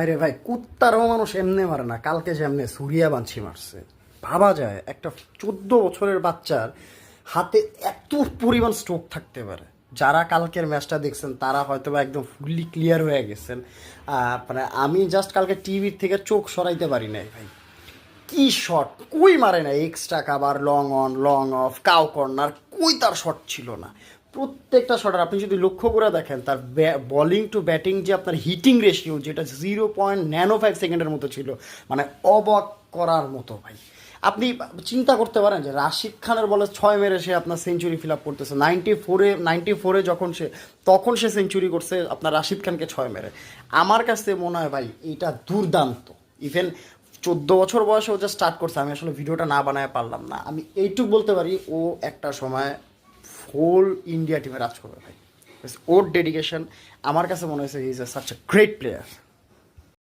আরে ভাই, কুত্তারও মানুষ এমনি মারে না। কালকে যে এমনি সুরিয়া বাঞ্ছি মারছে। ভাবা যায়, একটা চোদ্দ বছরের বাচ্চার হাতে এত পরিমাণ স্ট্রোক থাকতে পারে। যারা কালকের ম্যাচটা দেখছেন, তারা হয়তো বা একদম ফুললি ক্লিয়ার হয়ে গেছেন। মানে আমি জাস্ট কালকে টিভির থেকে চোখ সরাইতে পারি নাই ভাই। কি শট কই মারে না? Extra cover long on long off cow corner কই তার শট ছিল না? প্রত্যেকটা শটার, আপনি যদি লক্ষ্য করে দেখেন, তার বলিং টু ব্যাটিং যে আপনার হিটিং রেশিও যেটা জিরো পয়েন্ট ন্যানো ফাইভ সেকেন্ডের মতো ছিল মানে অবাক করার মতো ভাই। আপনি চিন্তা করতে পারেন যে রাশিদ খানের বলে ছয় মেরে সে আপনার সেঞ্চুরি ফিল আপ করতেছে। নাইনটি ফোরে নাইনটি ফোরে যখন সে, তখন সে সেঞ্চুরি করছে, আপনার রাশিদ খানকে ছয় মেরে। আমার কাছে মনে হয় ভাই, এটা দুর্দান্ত। ইভেন চোদ্দ বছর বয়সে ও যে স্টার্ট করছে, আমি আসলে ভিডিওটা না বানায় পারলাম না। আমি এইটুক বলতে পারি, ও একটা সময় হোল ইন্ডিয়া টিমে রাজ করবে ভাই। ওর ডেডিকেশন আমার কাছে মনে হয়েছে is a such a great player